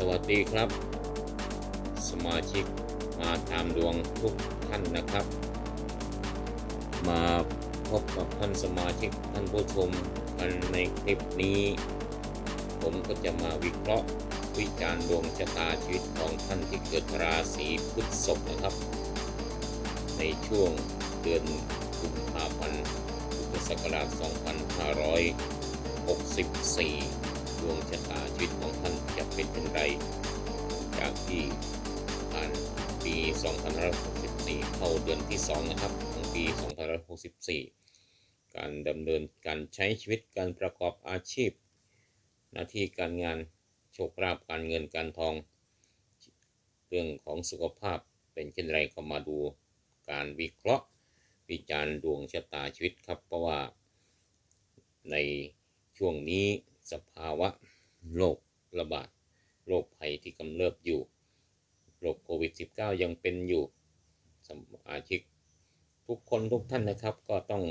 สวัสดีครับ สมาชิกมาตามดวงทุกท่านนะครับ มาพบกับท่านสมาชิกท่านผู้ชมกันในคลิปนี้ ผมก็จะมาวิเคราะห์วิจารณ์ดวงชะตาชีวิตของท่านที่เกิดราศีพฤษภนะครับ ในช่วงเดือนกุมภาพันธ์พุทธศักราช2564 วงชะตาชีวิตของท่านจะเป็นอย่างไร จากที่ผ่านปี2564 เข้าเดือนที่ 2 นะครับ ของปี 2564 การดำเนินการใช้ชีวิตการประกอบอาชีพ หน้าที่การงานโชคลาภการเงินการทอง เรื่องของสุขภาพเป็นเช่นไรก็มาดูการวิเคราะห์วิจารณ์ดวงชะตาชีวิตครับ เพราะว่าในช่วงนี้ สภาวะโรคระบาดโรคภัยที่กำเริบอยู่โรคโควิด -19 ยังเป็นอยู่สมาชิกทุกคนทุกท่านนะครับ ก็ต้อง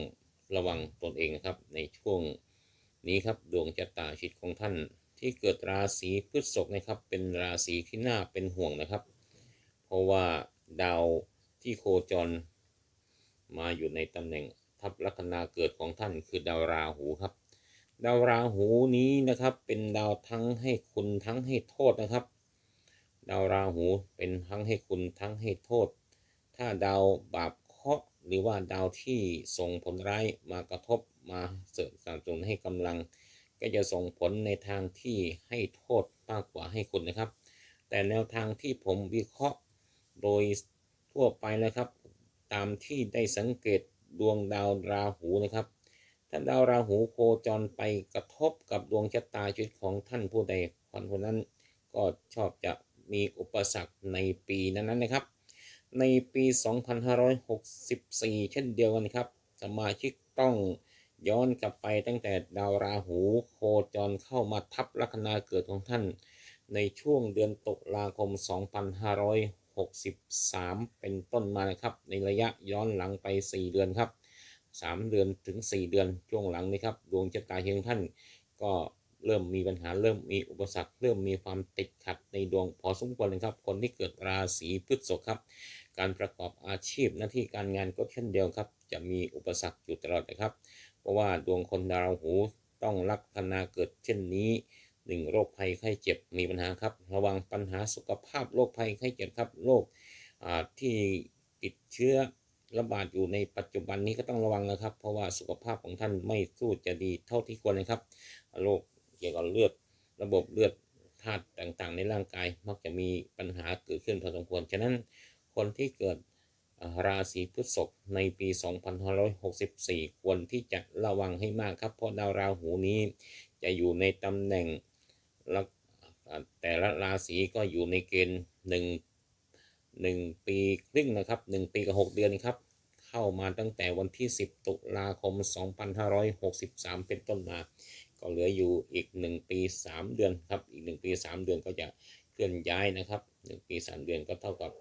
ระวังตนเองนะครับ ในช่วงนี้ครับดวงชะตาชีวิตของท่าน ที่เกิดราศีพฤษภนะครับ เป็นราศีที่น่าเป็นห่วงนะครับ เพราะว่าดาวที่โคจร มาอยู่ในตำแหน่งทับลัคนาเกิดของท่านคือดาวราหูครับ ดาวราหูนี้นะครับ เป็นดาวทั้งให้คุณทั้งให้โทษนะครับ ดาวราหูเป็นทั้งให้คุณทั้งให้โทษ ถ้าดาวบาปเคราะห์หรือว่าดาวที่ส่งผลร้ายมากระทบมาเสริมสนับสนุนให้กำลัง ก็จะส่งผลในทางที่ให้โทษมากกว่าให้คุณนะครับ แต่แนวทางที่ผมวิเคราะห์โดยทั่วไปนะครับ ตามที่ได้สังเกตดวงดาวราหูนะครับ ถ้าดาวราหูโคจรไปกระทบกับดวงชะตาชีวิตของท่านผู้ใดคนคนนั้นก็ชอบจะมีอุปสรรคในปีนั้นๆนะครับ ในปี 2564 เช่นเดียวกันครับ สมาชิกต้องย้อนกลับไปตั้งแต่ดาวราหูโคจรเข้ามาทับลัคนาเกิดของท่าน ในช่วงเดือนตุลาคม 2563 เป็นต้นมานะครับ ในระยะย้อนหลังไป 4 เดือนครับ 3 เดือนถึง 4 เดือนช่วงหลังนี้ครับดวงชะตาเฮงท่านก็เริ่มมีปัญหาเริ่มมีอุปสรรค เริ่มมีความติดขัดในดวงพอสมควรเลยครับ คนที่เกิดราศีพฤษภครับ การประกอบอาชีพหน้าที่การงานก็เช่นเดียวครับ จะมีอุปสรรคอยู่ตลอดนะครับ เพราะว่าดวงคนดาวหูต้องลัคนาเกิดเช่นนี้หนึ่งโรคภัยไข้เจ็บมีปัญหาครับ ระวังปัญหาสุขภาพโรคภัยไข้เจ็บครับโรคที่ติดเชื้อ ระบาดอยู่ในปัจจุบันนี้ก็ต้องระวังนะครับ เพราะว่าสุขภาพของท่านไม่สู้จะดีเท่าที่ควรนะครับโรคเกี่ยวกับเลือดระบบเลือดธาตุต่างๆ ในร่างกายมักจะมีปัญหาเกิดขึ้นพอสมควรฉะนั้นคนที่เกิดราศีพฤษภในปี 2564 ควรที่จะระวังให้มากครับ เพราะดาวราหูนี้จะอยู่ในตำแหน่งแต่ละราศีก็อยู่ในเกณฑ์หนึ่งหนึ่งปีครึ่งนะครับหนึ่งปีกับหกเดือนครับ เข้ามาตั้งแต่วันที่ 10 ตุลาคม 2563 เป็นต้นมา ก็เหลืออยู่อีก 1 ปี 3 เดือนครับ อีก 1 ปี 3 เดือนก็จะเคลื่อนย้ายนะครับ 1 ปี 3 เดือนก็เท่ากับ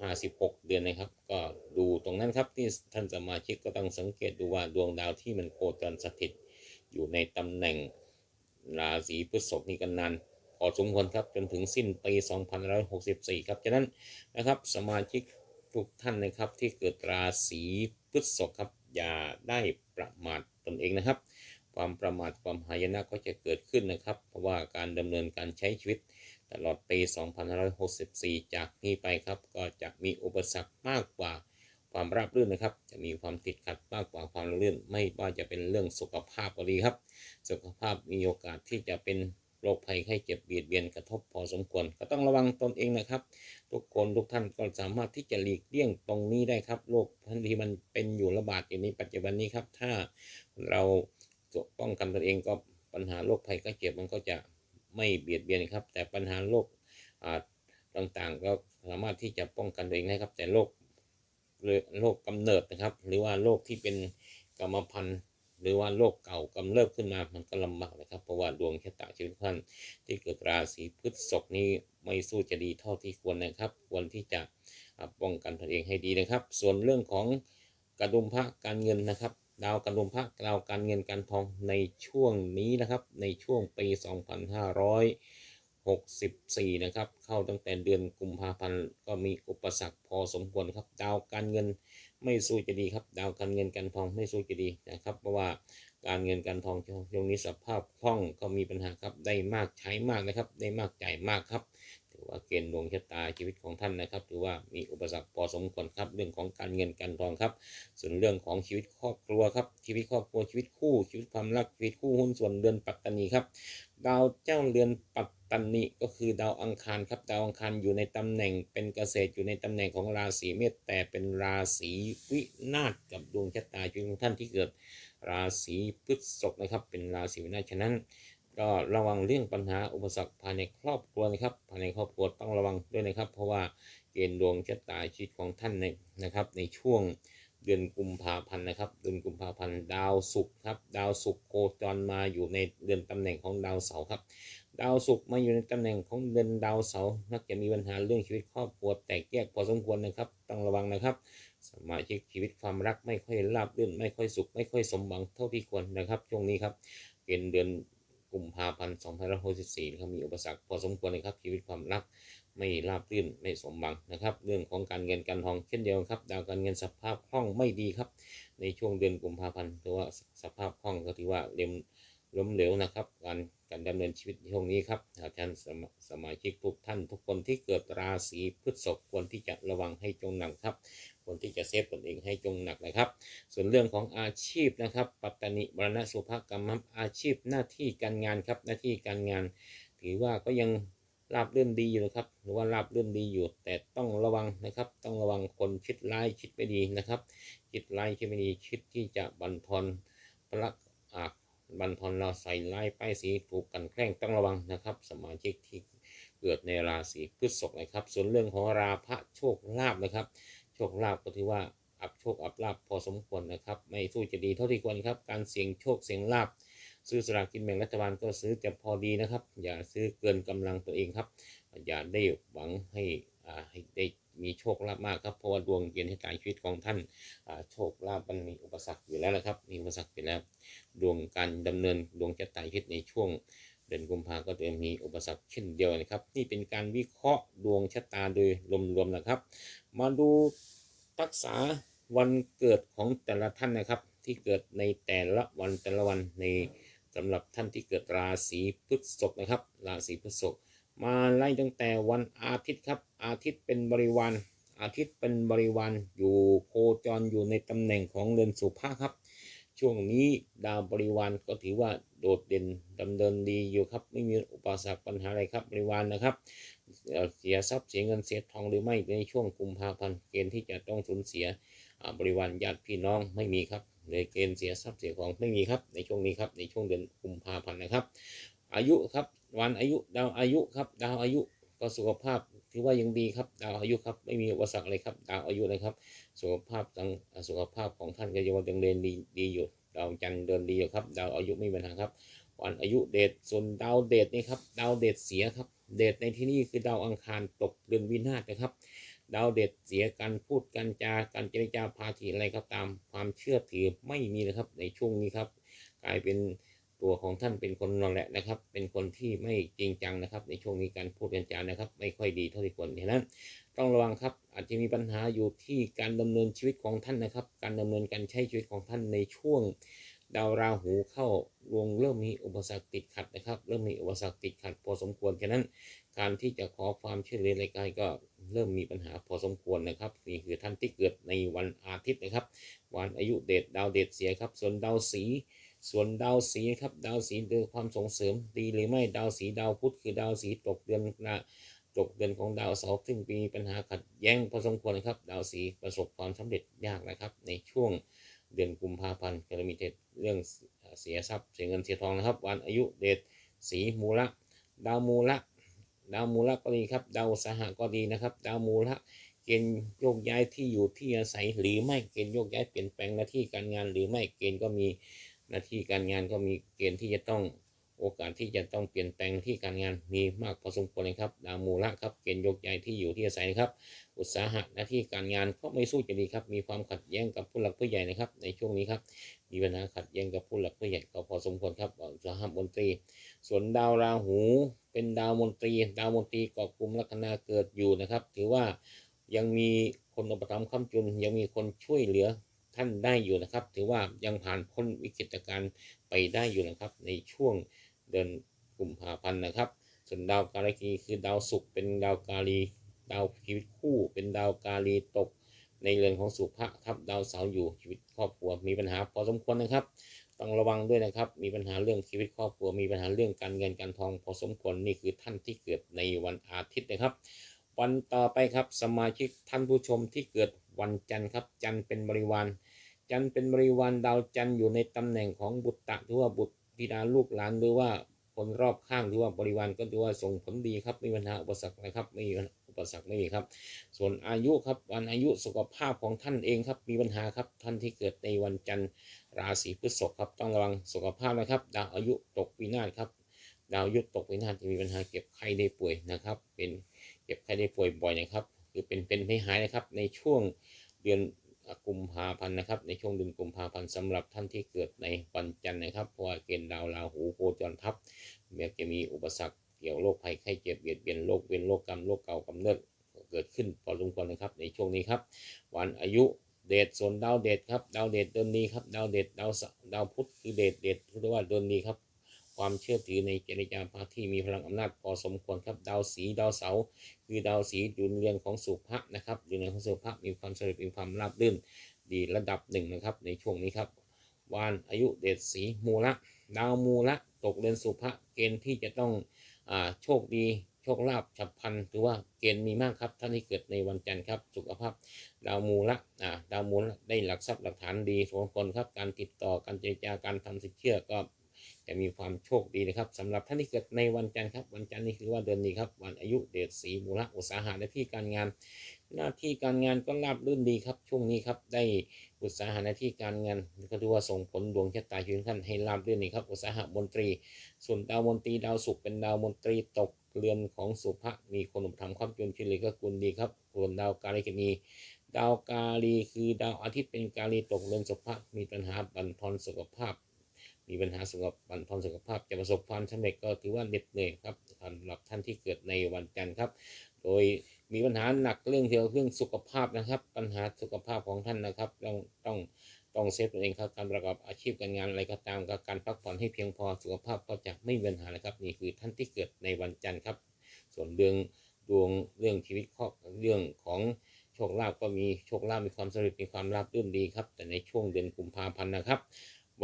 15 16 เดือนนะครับ ก็ดูตรงนั้นครับที่ท่านสมาชิกก็ต้องสังเกตดูว่าดวงดาวที่มันโคจรสถิตอยู่ในตำแหน่งราศีพฤษภนี่กันนานพอสมควรครับจนถึงสิ้นปี 2564 ครับ ฉะนั้นนะครับสมาชิก ทุกท่านนะครับที่เกิดราศีพฤษภครับอย่าได้ประมาทตนเองนะครับ ความประมาทความหายนะก็จะเกิดขึ้นนะครับ เพราะว่าการดำเนินการใช้ชีวิต ตลอดปี 2564 จากนี้ไปครับก็จะมีอุปสรรคมากกว่าความราบรื่นนะครับ จะมีความติดขัดมากกว่าความราบรื่น ไม่ว่าจะเป็นเรื่องสุขภาพก็ดีครับ สุขภาพมีโอกาสที่จะเป็น โรคภัยไข้เจ็บเบียดเบียนกระทบพอสมควร ก็ต้องระวังตนเองนะครับ ทุกคนทุกท่านก็สามารถที่จะหลีกเลี่ยงตรงนี้ได้ครับโรคทันทีมันเป็นอยู่ระบาดอยู่ในปัจจุบันนี้ครับ ถ้าเราป้องกันตนเองก็ปัญหาโรคภัยไข้เจ็บมันก็จะไม่เบียดเบียนครับ แต่ปัญหาโรคต่างๆ ก็สามารถที่จะป้องกันตัวเองได้ครับ แต่โรคโรคกำเนิดนะครับ หรือว่าโรคที่เป็นกรรมพันธุ์ หรือว่าโรคเก่ากำเริบขึ้นมามันก็ลำบากนะครับ เพราะว่าดวงชะตาชีวิตท่านที่เกิดราศีพฤษภนี้ไม่สู้จะดีเท่าที่ควรนะครับ ควรที่จะป้องกันตนเองให้ดีนะครับ ส่วนเรื่องของกระดุมพระการเงินนะครับ ดาวกระดุมพระดาวการเงินการทองในช่วงนี้นะครับ ในช่วงปี 2500 64 นะครับ เข้าตั้งแต่เดือนกุมภาพันธ์ก็มีอุปสรรคพอสมควรครับ ดาวการเงินไม่สู้จะดีครับ ดาวการเงินการทองไม่สู้จะดีนะครับ เพราะว่าการเงินการทองช่วงนี้สภาพคล่องก็มีปัญหาครับ ได้มากใช้มากนะครับ ได้มากจ่ายมากครับ ว่าเกณฑ์ดวงชะตาชีวิตของท่านนะครับถือว่ามีอุปสรรคพอสมควรครับเรื่องของการเงินการทองครับ ส่วนเรื่องของชีวิตครอบครัวครับชีวิตครอบครัวชีวิตคู่ชีวิตความรักชีวิตคู่หุ้นส่วนเดือนปัตตานีครับดาวเจ้าเรือนปัตตานีก็คือดาวอังคารครับดาวอังคารอยู่ในตำแหน่งเป็นเกษตรอยู่ในตำแหน่งของราศีเมษแต่เป็นราศีวินาศกับดวงชะตาชีวิตของท่านที่เกิด ราศีพฤษภนะครับเป็นราศีวินาศฉะนั้น ก็ระวังเรื่องปัญหาอุปสรรคภายในครอบครัวนะครับ ภายในครอบครัวต้องระวังด้วยนะครับ เพราะว่าเกณฑ์ดวงชะตาชีวิตของท่านในนะครับ ในช่วงเดือนกุมภาพันธ์นะครับเดือนกุมภาพันธ์ดาวศุกร์ครับ ดาวศุกร์โคจรมาอยู่ในเดือนตำแหน่งของดาวเสาร์ครับ ดาวศุกร์มาอยู่ในตำแหน่งของเดือนดาวเสาร์มักจะมีปัญหาเรื่องชีวิตครอบครัวแตกแยกพอสมควรนะครับต้องระวังนะครับ สมาชิกชีวิตความรักไม่ค่อยราบรื่นไม่ค่อยสุข ไม่ค่อยสมหวังเท่าที่ควรนะครับช่วงนี้ครับเป็นเดือน กุมภาพันธ์2564นะครับมีอุปสรรคพอสมควรนะครับชีวิตความรักไม่ราบรื่นไม่สมบังนะครับ เรื่องของการเงินการทองเช่นเดียวครับ ดาวการเงินสภาพคล่องไม่ดีครับ ในช่วงเดือนกุมภาพันธ์ถือว่าสภาพคล่องก็ถือว่าเล็ม ล้มเหลวนะครับ การการดำเนินชีวิตในช่วงนี้ครับอาจารย์สมาสมาชิกทุกท่านทุกคนที่เกิดราศีพฤษภควรที่จะระวังให้จงหนักครับควรที่จะเซฟตนเองให้จงหนักนะครับ ส่วนเรื่องของอาชีพนะครับ ปัตตานิมรณะสุภกรรมครับอาชีพหน้าที่การงานครับหน้าที่การงาน ถือว่าก็ยังราบเรื่นดีอยู่นะครับ หรือว่าราบเรื่นดีอยู่ แต่ต้องระวังนะครับ ต้องระวังคนคิดร้ายคิดไม่ดีนะครับ คิดร้ายคิดไม่ดีคิดที่จะบั่นทอนพลักอาก บันทอนเราใส่ร้ายป้ายสีถูกกันแกล้งต้องระวังนะครับ สมาชิกที่เกิดในราศีพฤษภนะครับ ส่วนเรื่องของราพระโชคลาภนะครับ โชคลาภก็ถือว่าอับโชคอับลาภพอสมควรนะครับ ไม่สู้จะดีเท่าที่ควรครับ การเสี่ยงโชคเสี่ยงลาภซื้อสลากกินแบ่งรัฐบาลก็ซื้อแต่พอดีนะครับ อย่าซื้อเกินกำลังตัวเองครับ อย่าได้หวังให้อ่าให้ได้ มีโชคลาภมากครับเพราะว่าดวงเกณฑ์ให้การชีวิตของท่านโชคลาภมันมีอุปสรรคอยู่แล้วนะครับ มีอุปสรรคอยู่แล้ว ดวงการดำเนินดวงชะตาชีวิตในช่วงเดือนกุมภาก็จะมีอุปสรรคเช่นเดียวนะครับ นี่เป็นการวิเคราะห์ดวงชะตาโดยรวมๆนะครับ มาดูทักษะวันเกิดของแต่ละท่านนะครับ ที่เกิดในแต่ละวันแต่ละวันในสำหรับท่านที่เกิดราศีพฤษภนะครับ ราศีพฤษภ มาไล่ตั้งแต่วันอาทิตย์ครับ อาทิตย์เป็นบริวารอาทิตย์เป็นบริวารอยู่โคจรอยู่ในตำแหน่งของเรือนสุภาครับ ช่วงนี้ดาวบริวารก็ถือว่าโดดเด่นดำเนินดีอยู่ครับ ไม่มีอุปสรรคปัญหาอะไรครับบริวารนะครับเสียทรัพย์เสียเงินเสียทองหรือไม่ในช่วงกุมภาพันธ์เกณฑ์ที่จะต้องสูญเสียบริวารญาติพี่น้องไม่มีครับในเกณฑ์เสียทรัพย์เสียของไม่มีครับในช่วงนี้ครับในช่วงเดือนกุมภาพันธ์นะครับ อายุครับ วันอายุดาวอายุครับ ดาวอายุก็สุขภาพถือว่ายังดีครับ ดาวอายุครับไม่มีอุปสรรคอะไรครับ ดาวอายุนะครับ สุขภาพทางสุขภาพของท่านก็ยังว่ายังเดินดีดีอยู่ดาวจันทร์เดินดีอยู่ครับ ดาวอายุไม่มีปัญหาครับ วันอายุเดชส่วนดาวเดชนี่ครับดาวเดชเสียครับ เดชในที่นี้คือดาวอังคารตกเดือนวินาศนะครับดาวเด็ดเสียการพูดการจาการเจรจาพาทีอะไรก็ตามความเชื่อถือไม่มีนะครับในช่วงนี้ครับ กลายเป็น ตัวของท่านเป็นคนนอนแหละนะครับ เป็นคนที่ไม่จริงจังนะครับ ในช่วงนี้การพูดการจานะครับ ไม่ค่อยดีเท่าที่ควรฉะนั้นต้องระวังครับ อาจจะมีปัญหาอยู่ที่การดำเนินชีวิตของท่านนะครับ การดำเนินการใช้ชีวิตของท่านในช่วง ดาวราหูเข้าวงเริ่มมีอุปสรรคติดขัดนะครับ เริ่มมีอุปสรรคติดขัดพอสมควรฉะนั้น การที่จะขอความช่วยเหลือในการก็เริ่มมีปัญหาพอสมควรนะครับนี่คือท่านที่เกิดในวันอาทิตย์นะครับ วันอายุเดชดาวเดชเสียครับ ส่วนดาวสี ส่วนดาวสีครับดาวสีเดือความส่งเสริมดีหรือไม่ดาวสีดาวพุธคือดาวสีตกเดือนนะตกเดือนของดาวเสาร์ซึ่งมีปัญหาขัดแย้งพอสมควรนะครับ ดาวสีประสบความสำเร็จยากนะครับ ในช่วงเดือนกุมภาพันธ์ก็จะมีแต่เรื่องเสียทรัพย์เสียเงินเสียทองนะครับ วันอายุเดชสีมูละดาวมูละดาวมูละก็ดีครับ ดาวสหก็ดีนะครับ ดาวมูละเกณฑ์โยกย้ายที่อยู่ที่อาศัยหรือไม่เกณฑ์โยกย้ายเปลี่ยนแปลงหน้าที่การงานหรือไม่เกณฑ์ก็มี หน้าที่การงานก็มีเกณฑ์ที่จะต้องโอกาสที่จะต้องเปลี่ยนแปลงที่การงานมีมากพอสมควรเลยครับ ดาวมูละครับ เกณฑ์ยกใหญ่ที่อยู่ที่อาศัยนะครับ อุตสาหะหน้าที่การงานก็ไม่สู้จะดีครับ มีความขัดแย้งกับผู้หลักผู้ใหญ่นะครับ ในช่วงนี้ครับ มีปัญหาขัดแย้งกับผู้หลักผู้ใหญ่ก็พอสมควรครับ อุตสาหะมนตรี ส่วนดาวราหู เป็นดาวมนตรี ดาวมนตรีเกาะกลุ่มลัคนาเกิดอยู่นะครับ ถือว่ายังมีคนอุปถัมภ์ค้ำจุน ยังมีคนช่วยเหลือ ท่านได้อยู่นะครับ ถือว่ายังผ่านพ้นวิกฤตการณ์ไปได้อยู่นะครับ ในช่วงเดือนกุมภาพันธ์นะครับ ส่วนดาวการกีคือดาวศุกร์เป็นดาวกาลีดาวชีวิตคู่ เป็นดาวกาลีตก ในเรือนของสุภะทับดาวเสาร์อยู่ชีวิตครอบครัวมีปัญหาพอสมควรนะครับต้องระวังด้วยนะครับ มีปัญหาเรื่องชีวิตครอบครัว มีปัญหาเรื่องการเงินการทอง พอสมควร นี่คือท่านที่เกิดในวันอาทิตย์นะครับ วันต่อไปครับ สมาชิกท่านผู้ชมที่เกิดวันจันทร์ครับ จันทร์เป็นบริวาร จันทร์เป็นบริวารดาวจันทร์อยู่ในตำแหน่งของบุตรตะถือว่าบุตรบิดาลูกหลานหรือว่าคนรอบข้างหรือว่าบริวารก็ถือว่าส่งผลดีครับไม่มีปัญหาอุปสรรคนะครับไม่มีอุปสรรคไม่มีครับ ส่วนอายุครับวันอายุสุขภาพของท่านเองครับมีปัญหาครับท่านที่เกิดในวันจันทร์ราศีพฤษภครับต้องระวังสุขภาพนะครับ ดาวอายุตกวินาศครับดาวอายุตกวินาศจะมีปัญหาเก็บไข้ได้ป่วยนะครับ เป็นเก็บไข้ได้ป่วยบ่อยนะครับ คือเป็นเป็นไม่หายนะครับในช่วงเดือน กุมภาพันธ์นะครับ ในช่วงเดือนกุมภาพันธ์สำหรับท่านที่เกิดในวันจันทร์นะครับเพราะว่าเกณฑ์ดาวราหูโคจรทับเมื่อจะมีอุปสรรคเกี่ยวโรคภัยไข้เจ็บเบียดเบียนโรคเวียนโรคกรรมโรคเก่ากำเนิดเกิดขึ้นพอสมควรนะครับ ในช่วงนี้ครับ วันอายุเดชส่วนดาวเดชครับดาวเดชเดือนนี้ครับดาวเดชดาวเสาร์ดาวพุธคือเดชเดชเรียกว่าเดือนนี้ครับ ความเชื่อถือในเจริญาภาที่มีพลังอำนาจพอสมควรครับดาวสีดาวเสาคือดาวสีดุลเรือนของสุภะนะครับดุลเรือนของสุภะมีความสำเร็จมีความราบรื่นดีระดับหนึ่งนะครับ ในช่วงนี้ครับวานอายุเดชสีมูละดาวมูละตกเรือนสุภะเกณฑ์ที่จะต้องอ่าโชคดีโชคลาภฉับพลันถือว่าเกณฑ์มีมากครับท่านที่เกิดในวันจันทร์ครับสุขภาพ ดาวมูละอ่าดาวมูละได้หลักทรัพย์หลักฐานดีสมควรครับการติดต่อการเจรจาการทำสินเชื่อก็ จะมีความโชคดีนะครับสำหรับท่านที่เกิดในวันจันทร์ครับ วันจันทร์นี่คือว่าเดือนนี้ครับ วันอายุเดชสีมูละอุตสาหะหน้าที่การงาน หน้าที่การงานก็ราบรื่นดีครับ ช่วงนี้ครับได้อุตสาหะหน้าที่การงานก็ถือว่าส่งผลดวงชะตาชีวิตท่านให้ราบรื่นนี่ครับอุตสาหะมนตรี ส่วนดาวมนตรีดาวศุกร์เป็นดาวมนตรีตกเรือนของสุภะมีคนอุปถัมภ์ความจนชิเลยก็กุลดีครับส่วนดาวกาลิกนีดาวกาลีคือดาวอาทิตย์เป็นกาลีตกเรือนสุภะมีปัญหาบั่นทอนสุขภาพ มีปัญหาสุขภาพบั่นทอนสุขภาพจะประสบความสำเร็จก็ถือว่าเหน็ดเหนื่อยครับสำหรับท่านที่เกิดในวันจันทร์ครับ โดยมีปัญหาหนักเรื่องเกี่ยวกับเรื่องสุขภาพนะครับ ปัญหาสุขภาพของท่านนะครับต้องต้องต้องเซฟตัวเองครับการประกอบอาชีพการงานอะไรก็ตามกับการพักผ่อนให้เพียงพอสุขภาพก็จะไม่มีปัญหานะครับ นี่คือท่านที่เกิดในวันจันทร์ครับ ส่วนเรื่องดวงเรื่องชีวิตครอบเรื่องของโชคลาภก็มีโชคลาภมีความสำเร็จมีความราบรื่นดีครับ แต่ในช่วงเดือนกุมภาพันธ์นะครับ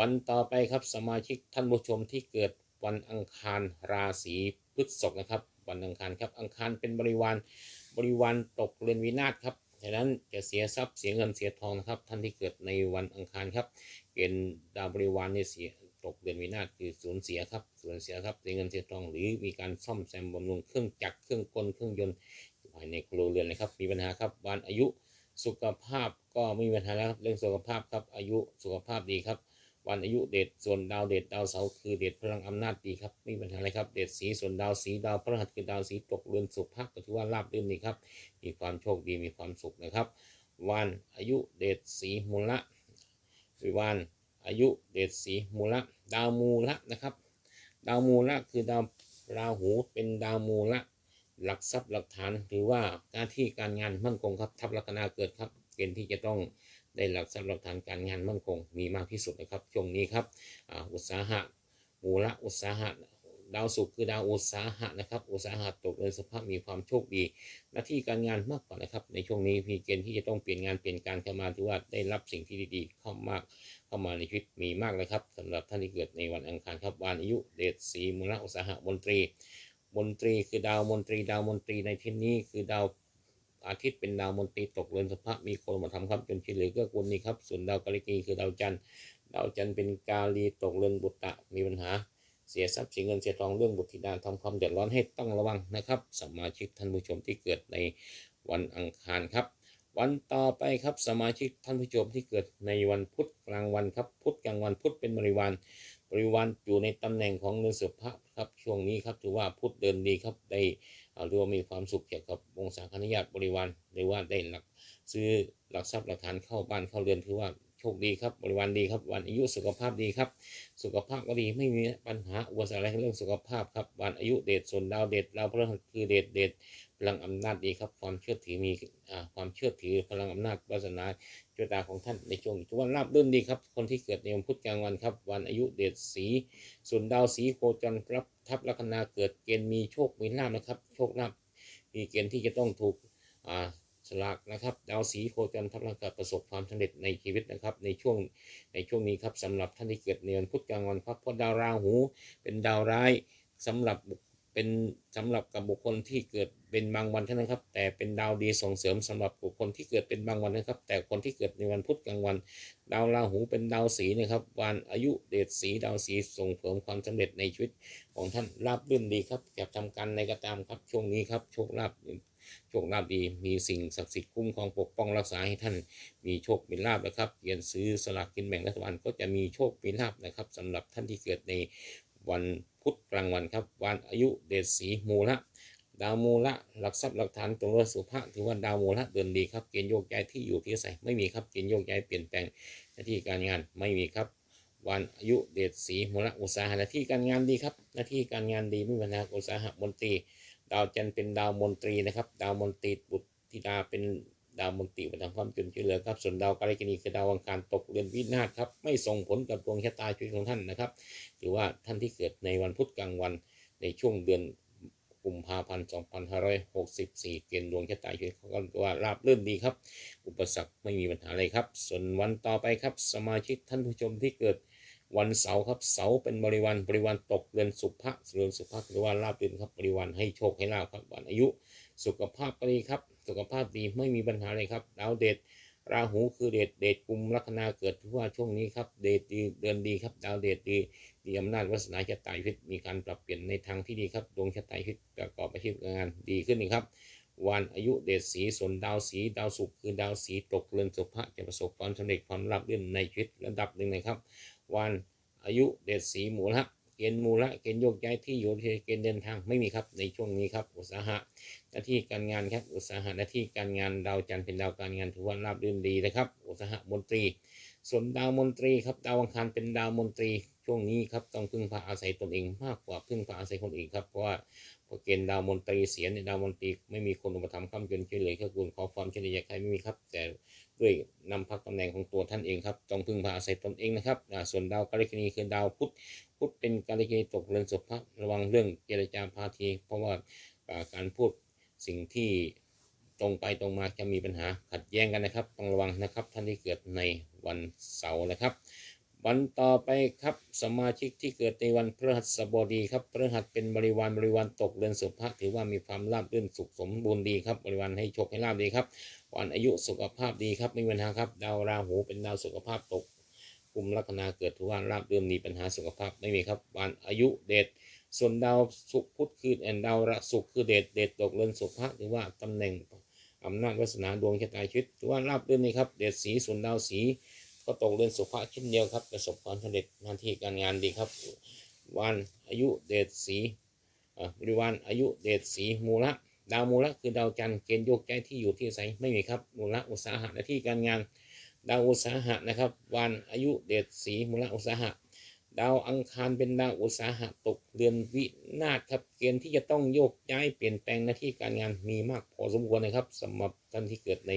วันต่อไปครับสมาชิกท่านผู้ชมที่เกิดวันอังคารราศีพฤษภนะครับ วันอังคารครับอังคารเป็นบริวารบริวารตกเรือนวินาศครับฉะนั้นจะเสียทรัพย์เสียเงินเสียทองนะครับ ท่านที่เกิดในวันอังคารครับ เกณฑ์ดาวบริวารเนี่ยเสียตกเรือนวินาศคือสูญเสียครับสูญเสียครับเสียเงินเสียทองหรือมีการซ่อมแซมบำรุงเครื่องจักรเครื่องกลเครื่องยนต์ภายในครัวเรือนนะครับ มีปัญหาครับวันอายุสุขภาพก็ไม่มีปัญหาแล้วครับเรื่องสุขภาพครับอายุสุขภาพดีครับ วันอายุเดชส่วนดาวเดชดาวเสาคือเดชพลังอำนาจดีครับไม่มีปัญหาอะไรครับเดชสีส่วนดาวสีดาวพฤหัสคือดาวสีตกเรือนสุภาพก็ถือว่าราบรื่นดีครับ มีความโชคดีมีความสุขนะครับ วันอายุเดชสีมูละวิวันอายุเดชสีมูละดาวมูละนะครับ ดาวมูละคือดาวราหูเป็นดาวมูละหลักทรัพย์หลักฐานหรือว่าหน้าที่การงานมั่นคงครับทับลัคนาเกิดครับเกณฑ์ที่จะต้อง ได้หลักทรัพย์หลักฐานการงานมั่นคงมีมากที่สุดนะครับช่วงนี้ครับอุตสาหะมูละอุตสาหะดาวศุกคือดาวอุตสาหะนะครับอุตสาหะตกเลยสภาพมีความโชคดี หน้าที่การงานมากกว่านะครับ ในช่วงนี้มีเกณฑ์ที่จะต้องเปลี่ยนงานเปลี่ยนการเข้ามาถือว่าได้รับสิ่งที่ดีๆ เข้ามากเข้ามาในชีวิตมีมากเลยครับสำหรับท่านที่เกิดในวันอังคารครับวันอายุเดชสีมูลอุตสาหะมนตรี มนตรีคือดาวมนตรี ดาวมนตรีในที่นี้คือดาว อาทิตย์เป็นดาวมนตรีตกเรือนสภาพมีคนมาทำครับจนชิเหลือก็กุลนี้ครับ ส่วนดาวกาลิกีคือดาวจันทร์ดาวจันทร์เป็นกาลีตกเรือนบุตรมีปัญหา เสียทรัพย์เสียเงินเสียทองเรื่องบุตรธิดาทำความเดือดร้อนให้ต้องระวังนะครับสมาชิกท่านผู้ชมที่เกิดในวันอังคารครับ วันต่อไปครับสมาชิกท่านผู้ชมที่เกิดในวันพุธกลางวันครับ พุธกลางวันพุธเป็นบริวาร ริวารอยู่ในตำแหน่งของเงินสุภะครับช่วงนี้ครับถือว่าพุทธเดินดีครับได้อาเรียกว่ามีความสุขเกี่ยวกับวงศาคณญาติบริวารหรือว่าได้หลักซื้อหลักทรัพย์หลักฐานเข้าบ้านเข้าเรือนถือว่าโชคดีครับบริวารดีครับ วันอายุสุขภาพดีครับ สุขภาพก็ดีไม่มีปัญหาอุปสรรคอะไรเรื่องสุขภาพครับวันอายุเดชส่วนดาวเดชดาวพฤหัสคือเดชเดช พลังอำนาจดีครับ ความเชื่อถือมีอความเชื่อถือพลังอำนาจวาสนาโชคชะตาของท่านในช่วงนี้ถือว่าราบรื่นดีครับ คนที่เกิดในวันพุธกลางวันครับ วันอายุเดชสีส่วนดาวสีโคจรรับทับลัคนาเกิดเกณฑ์มีโชคมีลาภนะครับ โชคลาภมีเกณฑ์ที่จะต้องถูกสลากนะครับดาวสีโคจรทับลัคนาประสบความสำเร็จในชีวิตนะครับ ในช่วงในช่วงนี้ครับสำหรับท่านที่เกิดในวันพุธกลางวันครับเพราะดาวราหูเป็นดาวร้ายสำหรับบุค เป็นสำหรับกับบุคคลที่เกิดเป็นบางวันเท่านั้นครับ แต่เป็นดาวดีส่งเสริมสำหรับบุคคลที่เกิดเป็นบางวันนะครับ แต่คนที่เกิดในวันพุธกลางวัน ดาวราหูเป็นดาวสีนะครับ วันอายุเดชสีดาวสีส่งเสริมความสำเร็จในชีวิตของท่านราบรื่นดีครับจะทำการในกระตามครับช่วงนี้ครับโชคลาภโชคลาภดี มีสิ่งศักดิ์สิทธิ์คุ้มครองปกป้องรักษาให้ท่าน มีโชค มีลาภนะครับเรียนซื้อสลากกินแบ่งรัฐบาลก็จะมีโชค มีลาภนะครับสำหรับท่านที่เกิดในวัน พุธกลางวันครับ วันอายุเดชสีมูละ ดาวมูละหลักทรัพย์หลักฐานตรงรสุภะถือว่าดาวมูละเดินดีครับเกณฑ์โยกย้ายที่อยู่ที่อาศัยไม่มีครับเกณฑ์โยกย้ายเปลี่ยนแปลงหน้าที่การงานไม่มีครับ วันอายุเดชสีมูละอุตสาหะหน้าที่การงานดีครับ หน้าที่การงานดีไม่มีปัญหาอุตสาหะมนตรี ดาวจันทร์เป็นดาวมนตรีนะครับ ดาวมนตรีบุตรธิดาเป็น ดาวมนตรีประทำความจนช่วยเหลือครับ ส่วนดาวกาลิกนีคือดาวอังคารตกเรือนวินาศครับ ไม่ส่งผลกับดวงชะตาชีวิตของท่านนะครับ ถือว่าท่านที่เกิดในวันพุธกลางวันในช่วงเดือนกุมภาพันธ์2564 เกณฑ์ดวงชะตาชีวิตเขาก็ว่าราบรื่นดีครับ อุปสรรคไม่มีปัญหาอะไรครับ ส่วนวันต่อไปครับ สมาชิกท่านผู้ชมที่เกิดวันเสาร์ครับ เสาร์เป็นบริวารบริวารตกเรือนสุภะเรือนสุภะหรือว่าราบรื่นครับ บริวารให้โชคให้ลาภครับวันอายุ สุขภาพก็ดีครับ สุขภาพดีไม่มีปัญหาเลยครับดาวเดชราหูคือเดชเดชกุมลัคนาเกิดถือว่าช่วงนี้ครับเดชดีเดือนดีครับดาวเดชดีมีอำนาจวาสนาชะตาชีวิตมีการปรับเปลี่ยนในทางที่ดีครับดวงชะตาชีวิตประกอบอาชีพงานดีขึ้นนี่ครับวันอายุเดชสีส่วนดาวสีดาวศุกร์คือดาวสีตกเรือนสุภะจะประสบความสำเร็จความราบเรื่อนในชีวิตระดับหนึ่งนะครับวันอายุเดชสีหมูละ เกณฑ์มูละเกณฑ์โยกย้ายที่อยู่เกณฑ์เดินทางไม่มีครับในช่วงนี้ครับอุตสาหะหน้าที่การงานครับอุตสาหะหน้าที่การงานดาวจันทร์เป็นดาวการงานถือว่าราบรื่นดีนะครับ อุตสาหะมนตรี ส่วนดาวมนตรีครับดาวอังคารเป็นดาวมนตรีช่วงนี้ครับต้องพึ่งพาอาศัยตนเองมากกว่าพึ่งพาอาศัยคนอื่นครับเพราะว่าพอเกณฑ์ดาวมนตรีเสียในดาวมนตรีไม่มีคนอุปถัมภ์ค้ำจุนช่วยเหลือเกื้อกูลขอความช่วยเหลือใครไม่มีครับ แต่ ด้วยนำพักตำแหน่งของตัวท่านเองครับต้องพึ่งพาอาศัยตนเองนะครับส่วนดาวกาลิกนีคือดาวพุธพุธเป็นกาลิกนีตกเรือนสุภะระวังเรื่องเจรจาพาที เพราะว่าการพูดสิ่งที่ตรงไปตรงมาจะมีปัญหาขัดแย้งกันนะครับ ต้องระวังนะครับท่านที่เกิดในวันเสาร์นะครับ วันต่อไปครับสมาชิกที่เกิดในวันพฤหัสบดีครับพฤหัสเป็นบริวารบริวารตกเรือนสุภะถือว่ามีความราบรื่นสุขสมบูรณ์ดีครับบริวารให้โชคให้ลาบดีครับวันอายุสุขภาพดีครับไม่มีปัญหาครับ ดาวราหูเป็นดาวสุขภาพตกกลุ่มลัคนาเกิดถือว่าราบรื่นมีปัญหาสุขภาพไม่มีครับวันอายุเดชส่วนดาวสุขพุธคือแอนดาวระสุขคือเดชเดชตกเรือนสุภะถือว่าตำแหน่งอำนาจวาสนาดวงชะตาชีวิตถือว่าราบรื่นนี่ครับเดชสีส่วนดาวสี ก็ตกเรือนสุภะเช่นเดียวครับ ประสบความสำเร็จหน้าที่การงานดีครับ วันอายุเดชสีบริวารอายุเดชสีมูละดาวมูละคือดาวจันทร์เกณฑ์โยกย้ายที่อยู่ที่อาศัยไม่มีครับมูละอุตสาหะหน้าที่การงาน ดาวอุตสาหะนะครับ วันอายุเดชสีมูละอุตสาหะดาวอังคารเป็นดาวอุตสาหะตกเรือนวินาศครับเกณฑ์ที่จะต้องโยกย้ายเปลี่ยนแปลงหน้าที่การงานมีมากพอสมควรนะครับสำหรับท่านที่เกิดใน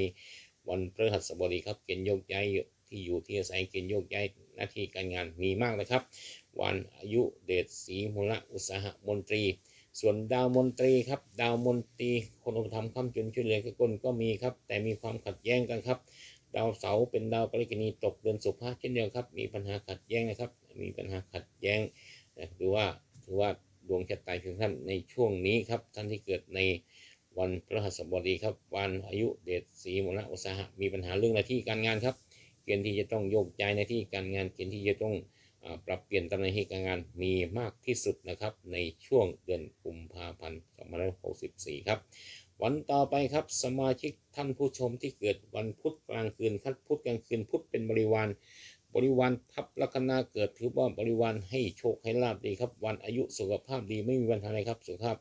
วันพฤหัสบดีครับเกณฑ์โยกย้าย ที่อยู่ที่อาศัยเกณฑ์โยกย้ายหน้าที่การงานมีมากนะครับ วันอายุเดชสีมูละอุตสาหมนตรี ส่วนดาวมนตรีครับ ดาวมนตรีคนอุปถัมภ์ค้ำจุนช่วยเหลือคนก็มีครับ แต่มีความขัดแย้งกันครับดาวเสาเป็นดาวกริกนีตกเดือนสุภาพเช่นเดียวครับ มีปัญหาขัดแย้งนะครับ มีปัญหาขัดแย้งหรือว่าถือว่าดวงชะตาของท่านในช่วงนี้ครับ ท่านที่เกิดในวันพฤหัสบดีครับ วันอายุเดชสีมูละอุตสาหะมีปัญหาเรื่องหน้าที่การงานครับ เกณฑ์ที่จะต้องโยกย้ายหน้าที่การงานเกณฑ์ที่จะต้องอปรับเปลี่ยนตำแหน่งที่การงานมีมากที่สุดนะครับ ในช่วงเดือนกุมภาพันธ์2564 ครับวันต่อไปครับสมาชิกท่านผู้ชมที่เกิดวันพุธกลางคืนครับพุธกลางคืนพุธเป็นบริวาร บริวารทับลัคนาเกิดถือว่าบริวารให้โชคให้ลาบดีครับ วันอายุสุขภาพดีไม่มีปัญหาอะไรครับสุขภาพ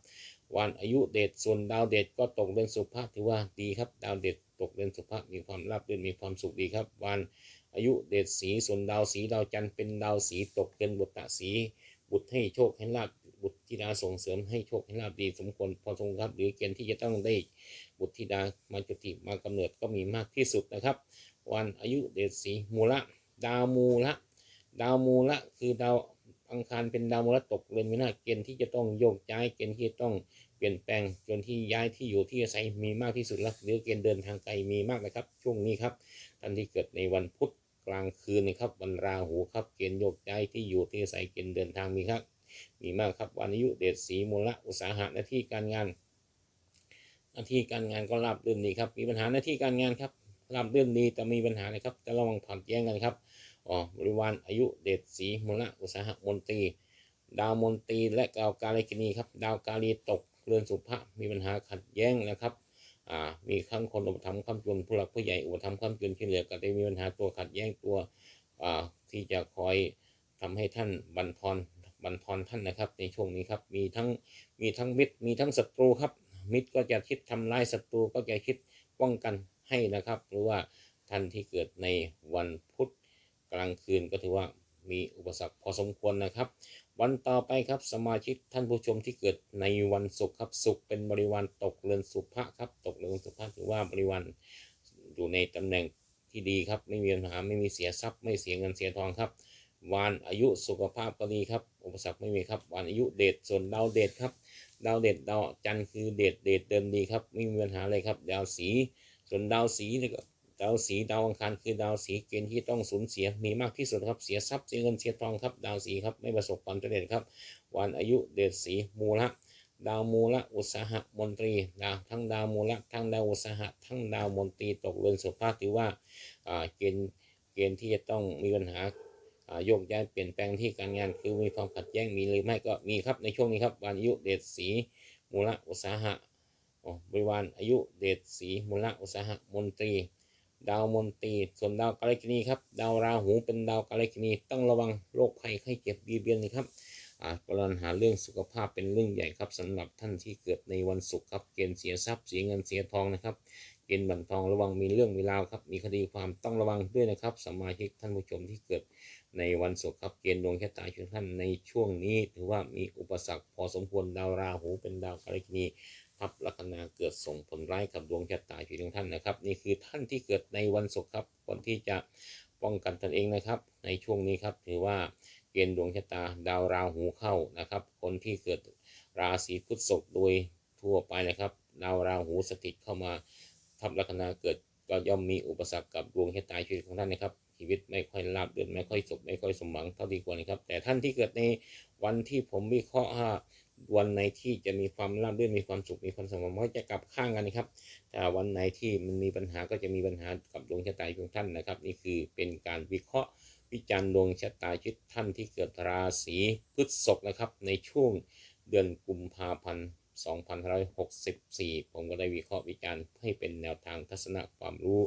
วันอายุเดชส่วนดาวเดชก็ตกเดือนสุขภาพถือว่าดีครับ ดาวเดช ตกเดือนสุภาพมีความราบรื่นมีความสุขดีครับวันอายุเดชสีส่วนดาวสีดาวจันทร์เป็นดาวสีตกเดือนบุตรสีบุตรให้โชคให้ลาบบุตรธิดาส่งเสริมให้โชคให้ลาบดีสมควรพอสมควรครับ หรือเกณฑ์ที่จะต้องได้บุตรธิดามาจุติมากำเนิดก็มีมากที่สุดนะครับ วันอายุเดชสีมูละดาวมูละดาวมูละคือดาว อังคารเป็นดาวมูละตกเรือนวินาศเกณฑ์ที่จะต้องโยกย้ายเกณฑ์ที่จะต้องเปลี่ยนแปลงเกณฑ์ที่ย้ายที่อยู่ที่อาศัยมีมากที่สุดแล้วหรือเกณฑ์เดินทางไกลมีมากนะครับ ช่วงนี้ครับท่านที่เกิดในวันพุธกลางคืนนะครับวันราหูครับเกณฑ์โยกย้ายที่อยู่ที่อาศัยเกณฑ์เดินทางมีครับ มีมากครับวันอายุเดชสีมูละอุตสาหะหน้าที่การงานหน้าที่การงานก็ราบรื่นดีครับ มีปัญหาหน้าที่การงานครับราบรื่นดีแต่มีปัญหาอะครับจะระวังผ่อนแย้งกันครับ อ๋อบริวารอายุเดชสีมูละอุตสาหมนตรี ดาวมนตรีและดาวกาลิกินีครับ ดาวกาลีตกเรือนสุภะมีปัญหาขัดแย้งนะครับอ่ามีข้างคนอุปถัมภ์ข้ามจนผู้หลักผู้ใหญ่อุปถัมภ์ข้ามจนที่เหลือก็ได้มีปัญหาตัวขัดแย้งตัวอ่าที่จะคอยทำให้ท่านบันทอนบันทอนท่านนะครับ ในช่วงนี้ครับมีทั้งมีทั้งมิตรมีทั้งศัตรูครับ มิตรก็จะคิดทำร้ายศัตรูก็จะคิดป้องกันให้นะครับ หรือว่าท่านที่เกิดในวันพุธ กลางคืนก็ถือว่ามีอุปสรรคพอสมควรนะครับ วันต่อไปครับสมาชิกท่านผู้ชมที่เกิดในวันศุกร์ครับศุกร์เป็นบริวารตกเรือนสุภะครับตกเรือนสุภะถือว่าบริวารอยู่ในตำแหน่งที่ดีครับไม่มีปัญหาไม่มีเสียทรัพย์ ไม่เสียเงินเสียทองครับวันอายุสุขภาพก็ดีครับ อุปสรรคไม่มีครับวันอายุเดชส่วนดาวเดชครับดาวเดชดาวจันทร์คือเดชเดชเดินดีครับไม่มีปัญหาเลยครับ ดาวสีส่วนดาวสีนี่ก็ ดาวสีดาวอังคารคือดาวสีเกณฑ์ที่ต้องสูญเสียมีมากที่สุดครับเสียทรัพย์เสียเงินเสียทองครับ ดาวสีครับไม่ประสบความสำเร็จครับ วันอายุเดชสีมูละดาวมูละอุตสาหะมนตรีดาวทั้งดาวมูละทั้งดาวอุตสาหะทั้งดาวมนตรีตกเรือนสุภาพถือว่าเกณฑ์เกณฑ์ที่จะต้องมีปัญหาโยกย้ายเปลี่ยนแปลงที่การงานคือมีความขัดแย้งมีหรือไม่ก็มีครับในช่วงนี้ครับวันอายุเดชสีมูละอุตสาหะอ๋อบริวารอายุเดชสีมูละอุตสาหะมนตรี ดาวมนตรีส่วนดาวกาลกินีครับ ดาวราหูเป็นดาวกาลกินีต้องระวังโรคภัยไข้เจ็บเบียดเบียนนะครับอ่าปัญหาเรื่องสุขภาพเป็นเรื่องใหญ่ครับสำหรับท่านที่เกิดในวันศุกร์ครับ เกณฑ์เสียทรัพย์เสียเงินเสียทองนะครับ เกณฑ์บันทองระวังมีเรื่องมีราวครับ มีคดีความต้องระวังด้วยนะครับ สมาชิกท่านผู้ชมที่เกิดในวันศุกร์ครับ เกณฑ์ดวงชะตาของท่านในช่วงนี้ ถือว่ามีอุปสรรคพอสมควร ดาวราหูเป็นดาวกาลกินี ทับลัคนาเกิดส่งผลร้ายกับดวงชะตาชีวิตของท่านนะครับ นี่คือท่านที่เกิดในวันศุกร์ครับคนที่จะป้องกันตนเองนะครับ ในช่วงนี้ครับถือว่าเกณฑ์ดวงชะตาดาวราหูเข้านะครับ คนที่เกิดราศีพฤษภโดยทั่วไปนะครับ ดาวราหูสถิตเข้ามาทับลัคนาเกิดก็ย่อมมีอุปสรรคกับดวงชะตาชีวิตของท่านนะครับชีวิตไม่ค่อยราบรื่นไม่ค่อยสุขไม่ค่อยสมหวังเท่าที่ควรนะครับ แต่ท่านที่เกิดในวันที่ผมวิเคราะห์ วันไหนที่จะมีความราบรื่นมีความสุขมีความสมหวังมันก็จะกลับข้างกันนะครับแต่วันไหนที่มันมีปัญหาก็จะมีปัญหากับดวงชะตาของท่านนะครับ นี่คือเป็นการวิเคราะห์วิจารณ์ดวงชะตาชีวิตท่านที่เกิดราศีพฤษภนะครับ ในช่วงเดือนกุมภาพันธ์2564 ผมก็ได้วิเคราะห์วิจารณ์ให้เป็นแนวทางทัศนะความรู้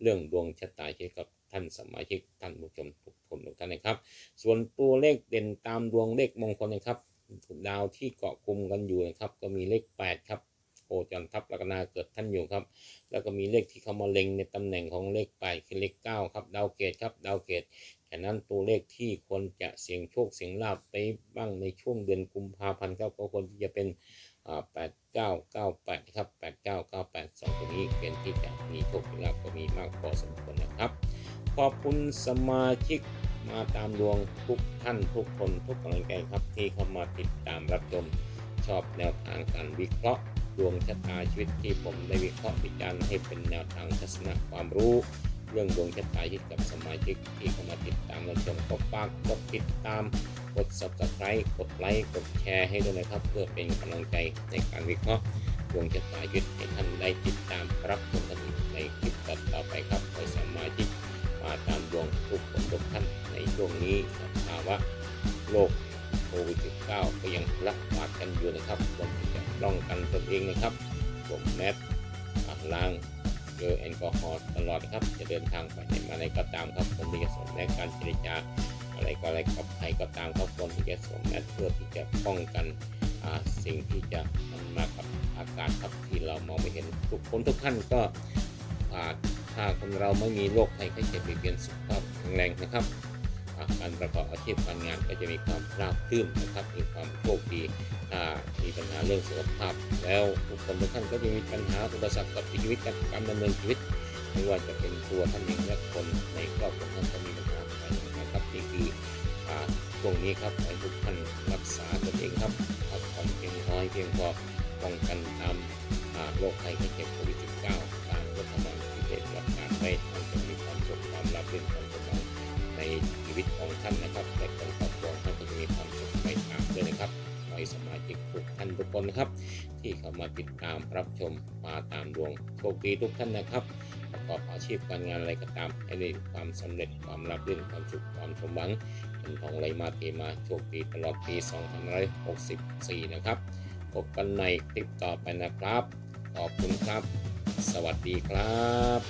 เรื่องดวงชะตาชีวิตกับท่านสมาชิกท่านผู้ชมทุกคนทุกท่านนะครับ ส่วนตัวเลขเด่นตามดวงเลขมงคลนะครับ ดาวที่เกาะกลุ่มกันอยู่นะครับ ก็มีเลข 8 ครับโคจรทับลัคนาเกิดท่านอยู่ครับ แล้วก็มีเลขที่เข้ามาเล็งในตำแหน่งของเลข 8 คือเลข 9 ครับ ดาวเกตครับ ดาวเกตฉะนั้นตัวเลขที่ควรจะเสี่ยงโชคเสี่ยงลาบไปบ้างในช่วงเดือนกุมภาพันธ์ครับก็ควรที่จะเป็นอ่า8998ครับ8998 2ตัวนี้เกณฑ์ที่จะมีโชคมีลาบก็มีมากพอสมควรนะครับ ขอบคุณสมาชิก มาตามดวงทุกท่านทุกคนทุกกำลังใจครับ ที่เข้ามาติดตามรับชมชอบแนวทางการวิเคราะห์ดวงชะตาชีวิตที่ผมได้วิเคราะห์วิจารณ์ให้เป็นแนวทางทัศนะความรู้ เรื่องดวงชะตาชีวิตกับสมาชิกที่เข้ามาติดตามรับชมก็ฝากกดติดตามกด subscribe กดไลค์กดแชร์ให้ด้วยนะครับ เพื่อเป็นกำลังใจในการวิเคราะห์ดวงชะตาชีวิตให้ท่านได้ติดตามรับชมกันในคลิปต่อไปครับขอให้สมาชิก มาตามดวงทุกคนทุกท่านในช่วงนี้ภาวะโรคโควิด -19 ก็ยังระบาดกันอยู่นะครับควรที่จะป้องกันตนเองนะครับสวมแมสล้างเจลแอลกอฮอล์ตลอดครับ จะเดินทางไปไหนมาไหนก็ตามครับคนที่จะสวมแมสการเจรจาอะไรก็อะไรกับใครก็ตามครับคนที่จะสวมแมสเพื่อที่จะป้องกันสิ่งที่จะมันมากับอากาศครับที่เรามองไม่เห็นทุกคนทุกท่านก็ อ่าถ้าคนเราไม่มีโรคภัยไข้เจ็บเบียดเบียนสุขภาพแข็งแรงนะครับอาการประกอบอาชีพการงานก็จะมีความราบรื่นนะครับ มีความโชคดีถ้ามีปัญหาเรื่องสุขภาพ แล้วทุกคนทุกท่านก็จะมีปัญหาอุปสรรคกับชีวิตการดำเนินชีวิตไม่ว่าจะเป็นตัวท่านเองและคนในครอบครัวท่านก็มีปัญหาอะไปนะครับนี่คือช่วงนี้ครับให้ทุกท่านรักษาตนเองครับพักผ่อนเพียงพอให้เพียงพอป้องกันตามโรคภัยไข้เจ็บโควิด -19 ตามรัฐบาล ที่ได้ประกาศไว้ท่านจะมีความสุขความราบรื่นความสบายในชีวิตของท่านนะครับและของครอบครัวท่านก็จะมีความสุขไปตามด้วยนะครับขอให้สมาชิกทุกท่านทุกคนนะครับ ที่เข้ามาติดตามรับชมมาตามดวงโชคดีทุกท่านนะครับประกอบอาชีพการงานอะไรก็ตามให้ได้ความสำเร็จความรับรื่นความสุขความสมหวังเป็นทองไหลมาเทมาโชคดีตลอดปี2564 นะครับพบกันในคลิปต่อไปนะครับ ขอบคุณครับ สวัสดีครับ